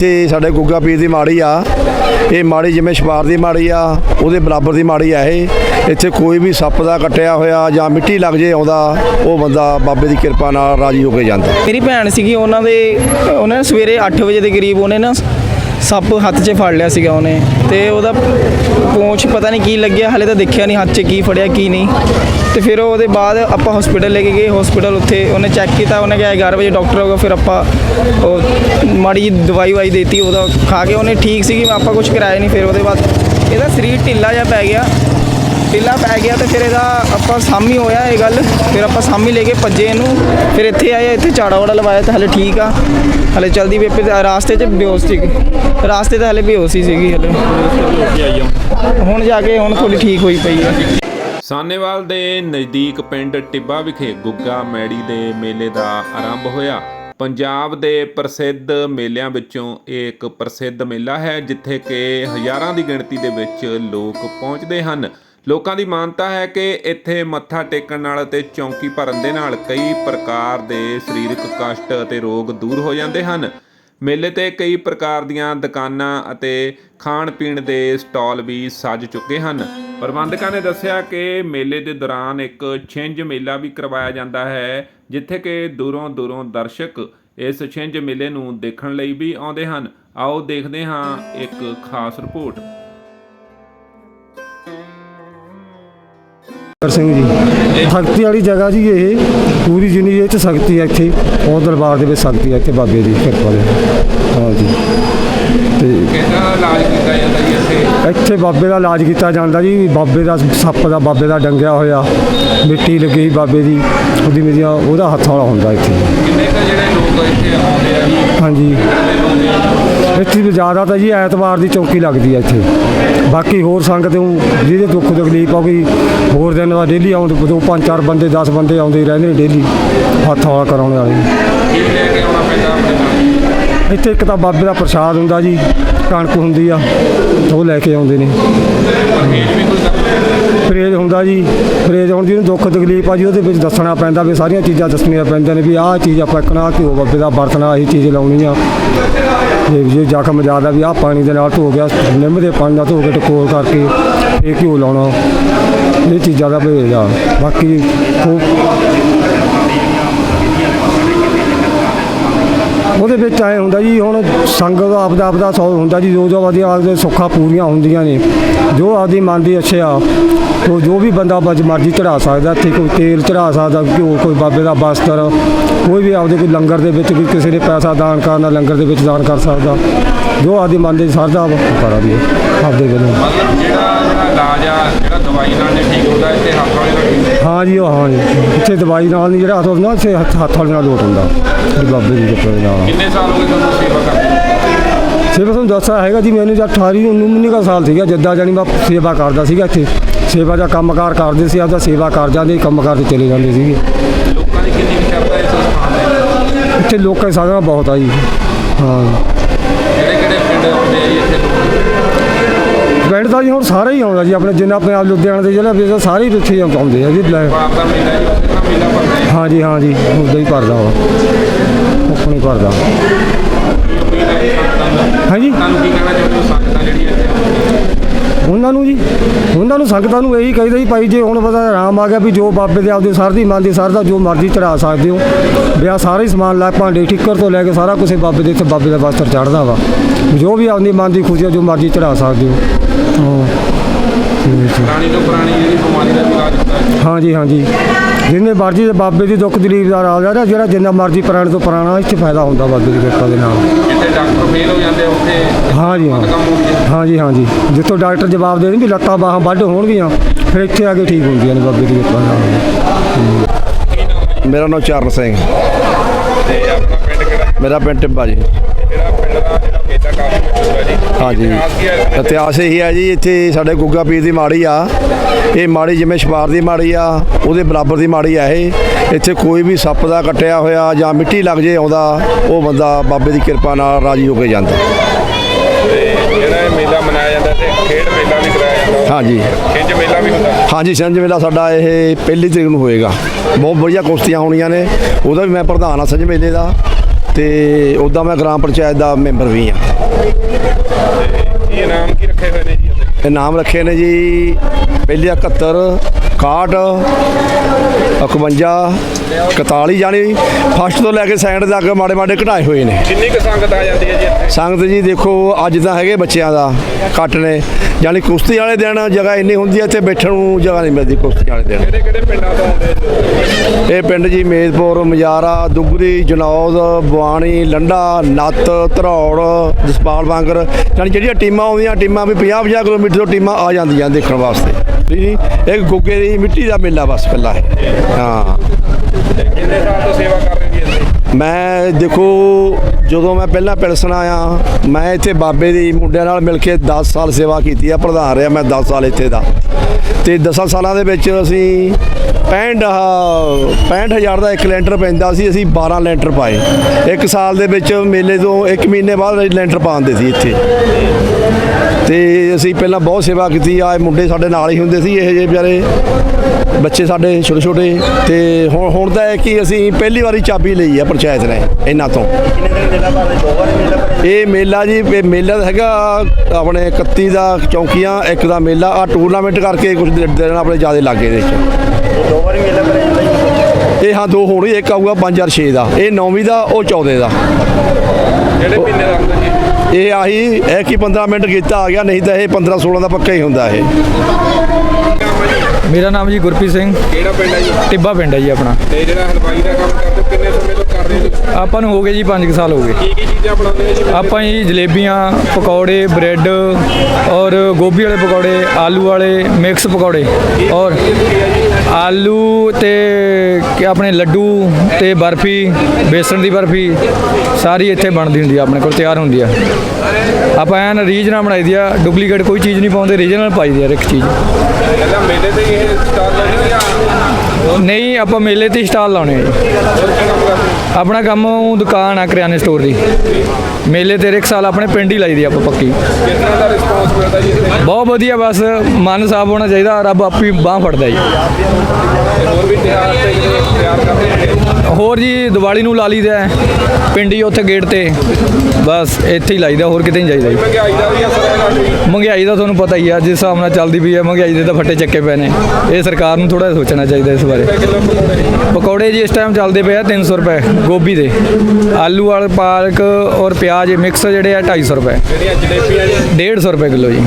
ਤੇ ਸਾਡੇ ਗੁੱਗਾ ਪੀਰ ਦੀ ਮਾੜੀ ਆ। ਇਹ ਮਾੜੀ ਜਿਵੇਂ ਛਪਾਰ ਦੀ ਮਾੜੀ ਆ, ਉਹਦੇ ਬਰਾਬਰ ਦੀ ਮਾੜੀ ਆ ਇਹ। ਇੱਥੇ ਕੋਈ ਵੀ ਸੱਪ ਦਾ ਕੱਟਿਆ ਹੋਇਆ ਜਾਂ ਮਿੱਟੀ ਲੱਗ ਜੇ ਆਉਂਦਾ, ਉਹ ਬੰਦਾ ਬਾਬੇ ਦੀ ਕਿਰਪਾ ਨਾਲ ਰਾਜੀ ਹੋ ਕੇ ਜਾਂਦਾ। ਮੇਰੀ ਭੈਣ ਸੀਗੀ, ਉਹਨਾਂ ਦੇ, ਉਹਨਾਂ ਨੇ ਸਵੇਰੇ 8 ਵਜੇ ਦੇ ਕਰੀਬ ਉਹਨੇ ਨਾ ਸੱਪ ਹੱਥ 'ਚ ਫੜ ਲਿਆ ਸੀਗਾ ਉਹਨੇ। ਤੇ ਉਹਦਾ ਪੂੰਛ ਪਤਾ ਨਹੀਂ ਕੀ ਲੱਗਿਆ, ਹਲੇ ਤਾਂ ਦੇਖਿਆ ਨਹੀਂ ਹੱਥ 'ਚ ਕੀ ਫੜਿਆ, ਕੀ ਨਹੀਂ। ਤੇ ਫਿਰ ਉਹਦੇ ਬਾਅਦ ਆਪਾਂ ਹਸਪੀਟਲ ਲੈ ਕੇ ਗਏ। ਹਸਪੀਟਲ ਉੱਥੇ ਉਹਨੇ ਚੈੱਕ ਕੀਤਾ, ਉਹਨੇ ਕਿਹਾ 11 ਵਜੇ ਡਾਕਟਰ ਹੋਗਾ ਫਿਰ ਆਪਾਂ ਉਹ ਮਾੜੀ ਜਿਹੀ ਦਵਾਈ ਵਾਈ ਦੇਤੀ, ਉਹਦਾ ਖਾ ਕੇ ਉਹਨੇ ਠੀਕ ਸੀਗੀ ਆਪਾਂ ਕੁਝ ਕਰਾਇਆ ਨਹੀਂ ਫਿਰ ਉਹਦੇ ਬਾਅਦ ਇਹਦਾ ਸਰੀਰ ਢਿੱਲਾ ਜਿਹਾ ਪੈ ਗਿਆ। ਢਿੱਲਾ ਪੈ ਗਿਆ ਤੇ ਫਿਰ ਇਹਦਾ ਆਪਾਂ ਸਾਮੀ ਹੋਇਆ ਇਹ ਗੱਲ, ਫਿਰ ਆਪਾਂ ਸਾਮੀ ਲੈ ਕੇ ਭੱਜੇ ਇਹਨੂੰ। ਫਿਰ ਇੱਥੇ ਆਏ, ਇੱਥੇ ਝਾੜਾ ਵਾੜਾ ਲਵਾਇਆ ਤਾਂ ਹਲੇ ਠੀਕ ਆ। ਹਲੇ ਚਲਦੀ ਵੀ ਰਾਸਤੇ 'ਚ ਬੇਹੋਸ਼ ਸੀ ਰਾਸਤੇ ਤਾਂ ਹਲੇ ਬੇਹੋਸ਼ ਹੀ ਸੀਗੀ ਹਲੇ। ਹੁਣ ਜਾ ਕੇ ਹੁਣ ਥੋੜੀ ਠੀਕ ਹੋਈ ਪਈ ਆ। ਸਾਨੇਵਾਲ ਦੇ ਨਜ਼ਦੀਕ ਪਿੰਡ ਟਿੱਬਾ ਵਿਖੇ ਗੁੱਗਾ ਮੈੜੀ ਦੇ ਮੇਲੇ ਦਾ ਆਰੰਭ ਹੋਇਆ। ਪੰਜਾਬ ਦੇ ਪ੍ਰਸਿੱਧ ਮੇਲਿਆਂ ਵਿੱਚੋਂ ਇਹ ਇੱਕ ਪ੍ਰਸਿੱਧ ਮੇਲਾ ਹੈ, ਜਿੱਥੇ ਕਿ ਹਜ਼ਾਰਾਂ ਦੀ ਗਿਣਤੀ ਦੇ ਵਿੱਚ ਲੋਕ ਪਹੁੰਚਦੇ ਹਨ। ਲੋਕਾਂ ਦੀ ਮਾਨਤਾ ਹੈ ਕਿ ਇੱਥੇ ਮੱਥਾ ਟੇਕਣ ਨਾਲ ਅਤੇ ਚੌਂਕੀ ਭਰਨ ਦੇ ਨਾਲ ਕਈ ਪ੍ਰਕਾਰ ਦੇ ਸਰੀਰਕ ਕਸ਼ਟ ਅਤੇ ਰੋਗ ਦੂਰ ਹੋ ਜਾਂਦੇ ਹਨ। ਮੇਲੇ ਤੇ ਕਈ ਪ੍ਰਕਾਰ ਦੀਆਂ ਦੁਕਾਨਾਂ ਅਤੇ ਖਾਣ ਪੀਣ ਦੇ ਸਟਾਲ ਵੀ ਸੱਜ ਚੁੱਕੇ ਹਨ। ਪ੍ਰਬੰਧਕਾਂ ਨੇ ਦੱਸਿਆ ਕਿ ਮੇਲੇ ਦੇ ਦੌਰਾਨ ਇੱਕ ਛਿੰਝ ਮੇਲਾ ਵੀ ਕਰਵਾਇਆ ਜਾਂਦਾ ਹੈ, ਜਿੱਥੇ ਕਿ ਦੂਰੋਂ ਦੂਰੋਂ ਦਰਸ਼ਕ ਇਸ ਛਿੰਝ ਮੇਲੇ ਨੂੰ ਦੇਖਣ ਲਈ ਵੀ ਆਉਂਦੇ ਹਨ। ਆਓ ਦੇਖਦੇ ਹਾਂ ਇੱਕ ਖਾਸ ਰਿਪੋਰਟ। ਕਰ ਸਿੰਘ ਜੀ ਸ਼ਕਤੀ ਵਾਲੀ ਜਗ੍ਹਾ ਜੀ ਇਹ, ਪੂਰੀ ਜਿੰਨੀ ਇਹ ਚ ਸ਼ਕਤੀ ਹੈ ਇੱਥੇ, ਉਹ ਦਰਬਾਰ ਦੇ ਵਿੱਚ ਸ਼ਕਤੀ ਹੈ ਇੱਥੇ ਬਾਬੇ ਦੀ ਕਿਰਪਾ ਦੇ ਹਾਂ ਜੀ। ਕਿਹਦਾ ਇਲਾਜ ਕੀਤਾ ਜਾਂਦਾ ਜੀ ਇੱਥੇ? ਇੱਥੇ ਬਾਬੇ ਦਾ ਇਲਾਜ ਕੀਤਾ ਜਾਂਦਾ ਜੀ। ਬਾਬੇ ਦਾ ਸੱਪ ਦਾ ਬਾਬੇ ਦਾ ਡੰਗਿਆ ਹੋਇਆ। ਮਿੱਟੀ ਲੱਗੀ ਬਾਬੇ ਦੀ। ਉਹਦੀ ਮੇਰੀਆਂ ਉਹਦਾ ਹੱਥ ਵਾਲਾ ਹੁੰਦਾ ਇੱਥੇ। ਕਿੰਨੇ ਕੁ ਜਿਹੜੇ ਲੋਕ ਇੱਥੇ ਆਉਂਦੇ ਆ ਜੀ? ਹਾਂਜੀ। ਇੱਥੇ ਵੀ ਜ਼ਿਆਦਾ ਤਾਂ ਜੀ ਐਤਵਾਰ ਦੀ ਚੌਕੀ ਲੱਗਦੀ ਹੈ ਇੱਥੇ। ਬਾਕੀ ਹੋਰ ਸੰਗਤ ਨੂੰ ਜਿਹਦੇ ਦੁੱਖ ਤਕਲੀਫ ਆ ਕੋਈ ਹੋਰ ਦਿਨ ਦਾ ਡੇਲੀ ਆਉਂਦੇ ਦੋ ਪੰਜ ਚਾਰ ਬੰਦੇ 10 ਬੰਦੇ ਆਉਂਦੇ ਰਹਿੰਦੇ ਨੇ ਡੇਲੀ। ਹੱਥ ਵਾਲਾ ਕਰਾਉਣ ਵਾਲੇ। ਕੀ ਲੈ ਕੇ ਆਉਣਾ ਪੈਂਦਾ ਆਪਣੇ ਨਾਲ? ਇੱਥੇ ਇੱਕ ਤਾਂ ਬਾਬੇ ਦਾ ਪ੍ਰਸ਼ਾਦ ਹੁੰਦਾ ਜੀ। ਕਣਕ ਹੁੰਦੀ ਆ, ਉਹ ਲੈ ਕੇ ਆਉਂਦੇ ਨੇ। ਪਰਹੇਜ਼ ਹੁੰਦਾ ਜੀ ਫਰੇਜ ਹੁਣ ਜਿਹਨੂੰ ਦੁੱਖ ਤਕਲੀਫ ਆ ਜੀ, ਉਹਦੇ ਵਿੱਚ ਦੱਸਣਾ ਪੈਂਦਾ ਵੀ ਸਾਰੀਆਂ ਚੀਜ਼ਾਂ ਦੱਸਣੀਆਂ ਪੈਂਦੀਆਂ ਨੇ ਵੀ ਆਹ ਚੀਜ਼ ਆਪਾਂ ਕਣਾ ਘਿਓ ਬਾਬੇ ਦਾ ਵਰਤਣਾ ਇਹ ਚੀਜ਼ ਲਾਉਣੀ ਆ। ਤੇ ਜੇ ਜ਼ਖਮ ਜ਼ਿਆਦਾ ਵੀ ਆਹ ਪਾਣੀ ਦੇ ਨਾਲ ਧੋ ਗਿਆ, ਨਿੰਮ ਦੇ ਪਾਣੀ ਨਾਲ ਧੋ ਕੇ ਟਕੋਰ ਕਰਕੇ ਇਹ ਘਿਓ ਲਾਉਣਾ, ਇਹ ਚੀਜ਼ਾਂ ਦਾ ਭੇਜ ਆ। ਬਾਕੀ ਉਹ ਉਹਦੇ ਵਿੱਚ ਐ ਹੁੰਦਾ ਜੀ, ਹੁਣ ਸੰਗਤ ਦਾ ਆਪਦਾ ਆਪਦਾ ਸੌ ਹੁੰਦਾ ਜੀ, ਜੋ ਜੋ ਵਧੀਆ ਆਪਦੇ ਸੁੱਖਾਂ ਪੂਰੀਆਂ ਹੁੰਦੀਆਂ ਨੇ, ਜੋ ਆਪਦੀ ਮਨ ਦੀ ਅੱਛਾ ਤੋ ਜੋ ਵੀ ਬੰਦਾ ਬਜ ਮਰਜ਼ੀ ਚੜਾ ਸਕਦਾ, ਇੱਥੇ ਕੋਈ ਤੇਲ ਚੜਾ ਸਕਦਾ, ਘਿਓ, ਕੋਈ ਬਾਬੇ ਦਾ ਬਸਤਰ, ਕੋਈ ਵੀ ਆਪਦੇ ਕੋਈ ਲੰਗਰ ਦੇ ਵਿੱਚ ਕੋਈ ਕਿਸੇ ਨੇ ਪੈਸਾ ਦਾਨ ਕਰਨਾ, ਲੰਗਰ ਦੇ ਵਿੱਚ ਦਾਨ ਕਰ ਸਕਦਾ, ਜੋ ਆਪਦੀ ਮਨ ਦੀ ਸਰਦਾ ਕਰਾ ਦੀ ਆਪਦੇ ਵੱਲੋਂ। ਜਿਹੜਾ ਜਿਹੜਾ ਇਲਾਜ ਆ, ਜਿਹੜਾ ਦਵਾਈ ਨਾਲ ਠੀਕ ਹੁੰਦਾ ਇੱਥੇ ਹੱਥ ਵਾਲੇ ਨਾਲ ਠੀਕ ਹੁੰਦਾ। ਹਾਂ ਜੀ ਉਹ ਹਾਂ ਜੀ। ਇੱਥੇ ਦਵਾਈ ਨਾਲ ਨਹੀਂ ਜਿਹੜਾ ਹੱਥ ਹੁੰਦਾ ਇੱਥੇ ਹੱਥ ਹੱਥ ਵਾਲੇ ਨਾਲ ਲੋਟ ਹੁੰਦਾ। ਬਾਬੇ ਦੀ ਕਿਰਪਾ ਦੇ ਨਾਲ। ਕਿੰਨੇ ਸਾਲ ਹੋ ਗਏ ਤੁਹਾਨੂੰ ਸੇਵਾ ਕਰਦੇ ਸੇਵਾ ਤੁਹਾਨੂੰ ਦੱਸਿਆ ਹੈਗਾ ਜੀ ਮੈਨੂੰ ਜਦ 18 19 19 ਕੁ ਸਾਲ ਸੀਗਾ ਜਿੱਦਾਂ ਜਾਨੀ ਮੈਂ ਸੇਵਾ ਕਰਦਾ ਸੀਗਾ ਇੱਥੇ। ਸੇਵਾ ਦਾ ਕੰਮਕਾਰ ਕਰਦੇ ਸੀ ਆਪਦਾ ਸੇਵਾ ਕਰ ਜਾਂਦੇ ਕੰਮਕਾਰ ਤੇ ਚਲੇ ਜਾਂਦੇ ਸੀਗੇ। ਲੋਕਾਂ ਦੀ ਕਿੰਨੀ ਸ਼ਰਧਾ ਇਸ ਸਥਾਨ ਦੇ ਇੱਥੇ ਲੋਕਾਂ ਦੀ ਸਾਧਨਾ ਬਹੁਤ ਆ ਜੀ। ਹਾਂ। ਕਿਹੜੇ ਕਿਹੜੇ ਪਿੰਡ ਜੀ ਇੱਥੇ? ਪਿੰਡ ਦਾ ਜੀ ਹੁਣ ਸਾਰੇ ਹੀ ਆਉਂਦਾ ਜੀ ਆਪਣੇ ਜਿੰਨਾ ਆਪਣੇ ਆਪ ਲੁਧਿਆਣਾ ਦੇ ਜ਼ਿਲ੍ਹਾ ਵਿੱਚ ਸਾਰੇ ਹੀ ਇੱਥੇ ਆਉਂਦੇ ਆ ਜੀ ਜੀ ਹੈ ਜੀ ਹਾਂ ਜੀ ਉਦਾਂ ਹੀ ਭਰਦਾ ਵਾ ਆਪਣੀ ਉਮੀਦ ਹੈ ਹਾਂਜੀ? ਤੁਹਾਨੂੰ ਕੀ ਕਹਿਣਾ ਚਾਹੁੰਦੇ ਹੋ ਸੰਗਤਾਂ ਜਿਹੜੀਆਂ? ਉਹਨਾਂ ਨੂੰ ਜੀ ਉਹਨਾਂ ਨੂੰ ਸੰਗਤਾਂ ਨੂੰ ਇਹੀ ਕਹੀਦਾ ਜੀ ਭਾਈ ਜੇ ਹੁਣ ਪਤਾ ਆਰਾਮ ਆ ਗਿਆ ਵੀ ਜੋ ਬਾਬੇ ਦੇ ਆਪਦੇ ਸਰ ਦੀ ਮਨ ਦੀ ਸਰ ਦਾ ਜੋ ਮਰਜ਼ੀ ਚੜਾ ਸਕਦੇ ਹੋ ਵੀ ਆਹ ਸਾਰੇ ਸਮਾਨ ਲੈ ਭਾਂਡੇ ਠਿੱਕਰ ਤੋਂ ਲੈ ਕੇ ਸਾਰਾ ਕੁਝ ਬਾਬੇ ਦੇ ਇੱਥੇ ਬਾਬੇ ਦਾ ਵਸਤਰ ਚੜਦਾ ਵਾ। ਜੋ ਵੀ ਆਪਦੀ ਮਨ ਦੀ ਖੁਸ਼ੀ ਜੋ ਮਰਜ਼ੀ ਚੜਾ ਸਕਦੇ ਹੋ। ਹਾਂ। ਪੁਰਾਣੀ ਤੋਂ ਪੁਰਾਣੀ ਜਿਹੜੀ ਬਿਮਾਰੀ ਦਾ ਇਲਾਜ ਹੁੰਦਾ ਹੈ। ਹਾਂਜੀ ਹਾਂਜੀ ਜਿੰਨੇ ਮਰਜ਼ੀ ਦੇ ਬਾਬੇ ਦੀ ਦੁੱਖ ਤਕਲੀਫ ਦਾ ਰਾਜ ਆ ਜਿਹੜਾ ਜਿੰਨਾ ਮਰਜ਼ੀ ਪੁਰਾਣੇ ਤੋਂ ਪੁਰਾਣਾ ਇੱਥੇ ਫਾਇਦਾ ਹੁੰਦਾ ਬਾਬੇ ਦੀ ਕਿਰਪਾ ਦੇ ਨਾਲ। ਜਿੱਥੇ ਡਾਕਟਰ ਫੇਲ ਹੋ ਜਾਂਦੇ ਉੱਥੇ ਹਾਂਜੀ ਹਾਂ। ਕੰਮ ਹੋ ਗਿਆ ਹਾਂਜੀ ਹਾਂਜੀ। ਜਿੱਥੋਂ ਡਾਕਟਰ ਜਵਾਬ ਦੇ ਵੀ ਲੱਤਾਂ ਬਾਹਾਂ ਵੱਢ ਹੋਣਗੀਆਂ ਫਿਰ ਇੱਥੇ ਆ ਕੇ ਠੀਕ ਹੁੰਦੀਆਂ ਨੇ ਬਾਬੇ ਦੀ ਕਿਰਪਾ ਨਾਲ। ਮੇਰਾ ਨਾਮ ਚਰਨ ਸਿੰਘ। ਤੇ ਆਪਣਾ ਪਿੰਡ ਕਿਹੜਾ? ਮੇਰਾ ਪਿੰਡ ਟਿੱਬਾ ਜੀ। ਹਾਂਜੀ। ਇਤਿਹਾਸ ਹੈ ਇਹੀ ਹੈ ਜੀ ਇੱਥੇ ਸਾਡੇ ਗੁੱਗਾ ਪੀਰ ਦੀ ਮਾੜੀ ਆ। ਇਹ ਮਾੜੀ ਜਿਵੇਂ ਛਪਾਰ ਦੀ ਮਾੜੀ ਆ ਉਹਦੇ ਬਰਾਬਰ ਦੀ ਮਾੜੀ ਆ ਇਹ। ਇੱਥੇ ਕੋਈ ਵੀ ਸੱਪ ਦਾ ਕੱਟਿਆ ਹੋਇਆ ਜਾਂ ਮਿੱਟੀ ਲੱਗ ਜੇ ਆਉਂਦਾ ਉਹ ਬੰਦਾ ਬਾਬੇ ਦੀ ਕਿਰਪਾ ਨਾਲ ਰਾਜੀ ਹੋ ਕੇ ਜਾਂਦਾ। ਜਿਹੜਾ ਇਹ ਮੇਲਾ ਮਨਾਇਆ ਜਾਂਦਾ ਤੇ ਖੇਡ ਮੇਲਾ ਵੀ ਕਰਾਇਆ ਜਾਂਦਾ। ਹਾਂਜੀ। ਖਿੰਜ ਮੇਲਾ ਵੀ ਹੁੰਦਾ। ਹਾਂਜੀ ਸੰਜ ਮੇਲਾ ਸਾਡਾ ਇਹ ਪਹਿਲੀ ਤਰੀਕ ਨੂੰ ਹੋਏਗਾ। ਬਹੁਤ ਵਧੀਆ ਕੁਸ਼ਤੀਆਂ ਹੋਣੀਆਂ ਨੇ। ਉਹਦਾ ਵੀ ਮੈਂ ਪ੍ਰਧਾਨ ਆ ਸੰਜ ਮੇਲੇ ਦਾ। ਤੇ ਉੱਦਾਂ ਮੈਂ ਗ੍ਰਾਮ ਪੰਚਾਇਤ ਦਾ ਮੈਂਬਰ ਵੀ ਆ ਇਹ ਨਾਮ ਕੀ ਰੱਖੇ ਹੋਏ ਨੇ ਜੀ ਇਹ ਨਾਮ ਰੱਖੇ ਨੇ ਜੀ ਪਹਿਲੀ 71 61 51 41 ਜਾਣੀ ਫਸਟ ਤੋਂ ਲੈ ਕੇ ਸੈਕਿੰਡ ਤੱਕ ਮਾੜੇ ਮਾੜੇ ਘਟਾਏ ਹੋਏ ਨੇ। ਕਿੰਨੀ ਕੁ ਸੰਗਤ ਆ ਜਾਂਦੀ ਹੈ ਜੀ ਇੱਥੇ? ਸੰਗਤ ਜੀ ਦੇਖੋ ਅੱਜ ਤਾਂ ਹੈਗੇ ਬੱਚਿਆਂ ਦਾ ਘੱਟ ਨੇ। ਜਾਣੀ ਕੁਸ਼ਤੀ ਵਾਲੇ ਦਿਨ ਜਗ੍ਹਾ ਇੰਨੀ ਹੁੰਦੀ ਹੈ ਇੱਥੇ ਬੈਠਣ ਨੂੰ ਜਗ੍ਹਾ ਨਹੀਂ ਮਿਲਦੀ ਕੁਸ਼ਤੀ ਵਾਲੇ ਦਿਨ। ਕਿਹੜੇ ਕਿਹੜੇ ਪਿੰਡਾਂ ਤੋਂ ਆਉਂਦੇ? ਇਹ ਪਿੰਡ ਜੀ ਮੇਦਪੁਰ ਮਜਾਰਾ ਦੁਗਰੀ ਜਨੌਦ ਬਵਾਣੀ ਲੰਡਾ ਨੱਤ ਧਰੌੜ ਜਸਪਾਲ ਵਾਂਗਰ ਜਾਣੀ ਜਿਹੜੀਆਂ ਟੀਮਾਂ ਆਉਂਦੀਆਂ ਟੀਮਾਂ ਵੀ 50 50 ਕਿਲੋਮੀਟਰ ਤੋਂ ਟੀਮਾਂ ਆ ਜਾਂਦੀਆਂ ਦੇਖਣ ਵਾਸਤੇ। ਜੀ ਇੱਕ ਗੁੱਗੇ ਦੀ ਮਿੱਟੀ ਦਾ ਮੇਲਾ ਬਸ ਇਕੱਲਾ ਹੈ। ਹਾਂ। ਕਿੰਨੇ ਸਾਲ ਤੋਂ ਸੇਵਾ ਕਰ ਰਹੇ ਜੀ ਇੱਥੇ ਮੈਂ ਦੇਖੋ, ਜਦੋਂ ਮੈਂ ਪਹਿਲਾਂ ਪਿਲਸਣ ਆਇਆ, ਮੈਂ ਇੱਥੇ ਬਾਬੇ ਦੀ ਮੁੰਡਿਆਂ ਨਾਲ ਮਿਲ ਕੇ 10 ਸਾਲ ਸੇਵਾ ਕੀਤੀ ਆ, ਪ੍ਰਧਾਨ ਰਿਹਾ ਮੈਂ 10 ਸਾਲ ਇੱਥੇ ਦਾ। ਤੇ 10 ਸਾਲਾਂ ਦੇ ਵਿੱਚ ਅਸੀਂ 65 ਆਹ 65000 ਦਾ ਇੱਕ ਲੈਂਟਰ ਪੈਂਦਾ ਸੀ, ਅਸੀਂ 12 ਲੈਂਟਰ ਪਾਏ। ਇੱਕ ਸਾਲ ਦੇ ਵਿੱਚ ਮੇਲੇ ਤੋਂ ਇੱਕ ਮਹੀਨੇ ਬਾਅਦ ਲੈਂਟਰ ਪਾਉਂਦੇ ਸੀ ਇੱਥੇ। ਤੇ ਅਸੀਂ ਪਹਿਲਾਂ ਬਹੁਤ ਸੇਵਾ ਕੀਤੀ। ਆ ਇਹ ਮੁੰਡੇ ਸਾਡੇ ਨਾਲ ਹੀ ਹੁੰਦੇ ਸੀ, ਇਹ ਜਿਹੇ ਵਿਚਾਰੇ। ਬੱਚੇ ਸਾਡੇ ਛੋਟੇ ਛੋਟੇ। ਤੇ ਹੁਣ ਹੁਣ ਤਾਂ ਇਹ ਕਿ ਅਸੀਂ ਪਹਿਲੀ ਵਾਰੀ ਚਾਬੀ ਲਈ ਆ ਪੰਚਾਇਤ ਨੇ, ਇਹਨਾਂ ਤੋਂ। ਇਹ ਮੇਲਾ ਜੀ, ਇਹ ਮੇਲਾ ਹੈਗਾ, ਆਪਣੇ 31 ਦਾ ਚੌਂਕੀਆਂ, ਇੱਕ ਦਾ ਮੇਲਾ। ਆ ਟੂਰਨਾਮੈਂਟ ਕਰਕੇ ਕੁਝ ਦਿਨ ਆਪਣੇ ਜ਼ਿਆਦਾ ਲੱਗੇ ਦੇ ਦੋ ਵਾਰੀ ਮੇਲਾ ਇਹ ਹਾਂ, ਦੋ ਹੋਣੀ, ਇੱਕ ਆਊਗਾ 5006 ਦਾ। ਇਹ 9ਵੀਂ ਦਾ, ਉਹ 14 ਦਾ। ਕਿਹੜੇ ਮਹੀਨੇ ਦਾ ਜੀ? ਇਹ ਆਹੀ, ਇਹ ਕੀ 15 ਮਿੰਟ ਕੀਤਾ ਆ ਗਿਆ, ਨਹੀਂ ਤਾਂ ਇਹ 15 16 ਦਾ ਪੱਕਾ ਹੀ ਹੁੰਦਾ ਇਹ। ਮੇਰਾ ਨਾਮ ਜੀ ਗੁਰਪ੍ਰੀਤ ਸਿੰਘ। ਕਿਹੜਾ ਪਿੰਡ ਹੈ ਜੀ? ਟਿੱਬਾ ਪਿੰਡ ਹੈ ਜੀ ਆਪਣਾ। ਤੇ ਜਿਹੜਾ ਹਲਵਾਈ ਦਾ ਕੰਮ ਕਰਦੇ ਹੋ ਕਿੰਨੇ ਸਮੇਂ ਤੋਂ ਕਰ ਰਹੇ ਹੋ ਆਪਾਂ ਨੂੰ ਹੋ ਗਏ ਜੀ 5 ਸਾਲ ਹੋ ਗਏ। ਕੀ ਕੀ ਚੀਜ਼ਾਂ ਬਣਾਉਂਦੇ ਹੋ ਜੀ? ਆਪਾਂ ਜੀ ਜਲੇਬੀਆਂ ਪਕੌੜੇ ਬ੍ਰੈਡ ਔਰ ਗੋਭੀ ਵਾਲੇ ਪਕੌੜੇ ਆਲੂ ਵਾਲੇ ਮਿਕਸ ਪਕੌੜੇ ਔਰ ਆਲੂ ਤੇ ਕਿ ਆਪਣੇ ਲੱਡੂ ਤੇ ਬਰਫੀ ਬੇਸਣ ਦੀ ਬਰਫੀ ਸਾਰੀ ਇੱਥੇ ਬਣਦੀ ਹੁੰਦੀ ਆ ਆਪਣੇ ਕੋਲ ਤਿਆਰ ਹੁੰਦੀ ਆ। ਆਪਾਂ ਐਨ ਰੀਜਨਲ ਬਣਾਈ ਦੀ ਆ ਡੁਪਲੀਕੇਟ ਕੋਈ ਚੀਜ਼ ਨਹੀਂ ਪਾਉਂਦੇ ਰੀਜਨਲ ਪਾਈ ਦੀ ਆ ਹਰ ਇੱਕ ਚੀਜ਼। ਪਹਿਲਾਂ ਮੇਲੇ ਤੇ ਹੀ ਇਹ ਸਟਾਲ ਲਾਉਂਦੇ ਨਹੀਂ, ਆਪਾਂ ਮੇਲੇ ਤੇ ਸਟਾਲ ਲਾਉਣੇ ਆ ਜੀ। ਆਪਣਾ ਕੰਮ ਉਹ ਦੁਕਾਨ ਆ ਕਰਿਆਨੇ ਸਟੋਰ ਦੀ। ਮੇਲੇ ਤੇ ਇੱਕ ਸਾਲ ਆਪਣੇ ਪਿੰਡ ਹੀ ਲਾਈ ਦੀ ਆਪਾਂ ਪੱਕੀ। ਕਿਸ ਦਾ ਰਿਸਪੌਂਸ ਮਿਲਦਾ ਜੀ ਬਹੁਤ ਵਧੀਆ, ਬਸ ਮਨ ਸਾਫ਼ ਹੋਣਾ ਚਾਹੀਦਾ, ਰੱਬ ਆਪੀ ਬਾਹ ਫੜਦਾ ਜੀ। ਹੋਰ ਵੀ ਤਿਆਰ ਤਿਆਰ ਕਰਦੇ ਹੋਰ ਜੀ, ਦੀਵਾਲੀ ਨੂੰ ਲਾ ਲਈਦਾ ਹੈ। ਪਿੰਡੀ ਉੱਥੇ ਗੇਟ ਤੇ। ਬਸ ਇੱਥੇ ਹੀ ਲਾਈਦਾ ਹੋਰ ਕਿਤੇ ਨਹੀਂ ਜਾਈਦਾ ਜੀ। ਮਹਿੰਗਾਈ ਦਾ ਤੁਹਾਨੂੰ ਪਤਾ ਹੀ ਆ, ਜਿਸ ਹਿਸਾਬ ਨਾਲ ਚੱਲਦੀ ਪਈ ਹੈ ਮਹਿੰਗਾਈ ਦੇ ਤਾਂ ਫੱਟੇ ਚੱਕੇ ਪਏ ਨੇ। ਇਹ ਸਰਕਾਰ ਨੂੰ ਥੋੜਾ ਸੋਚਣਾ ਚਾਹੀਦਾ ਇਸ ਬਾਰੇ। ਪਕੌੜੇ। ਪਕੌੜੇ ਜੀ ਇਸ ਟਾਈਮ ਚੱਲਦੇ ਪਏ ਆ 300 ਰੁਪਏ ਗੋਭੀ ਦੇ। ਆਲੂ ਵਾਲੇ ਪਾਲਕ ਔਰ ਪਿਆਜ਼ ਮਿਕਸ ਜਿਹੜੇ ਆ 250 ਰੁਪਏ। ਜਿਹੜੀਆਂ ਜਲੇਬੀਆਂ ਜੀ 150 ਰੁਪਏ ਕਿਲੋ ਜੀ।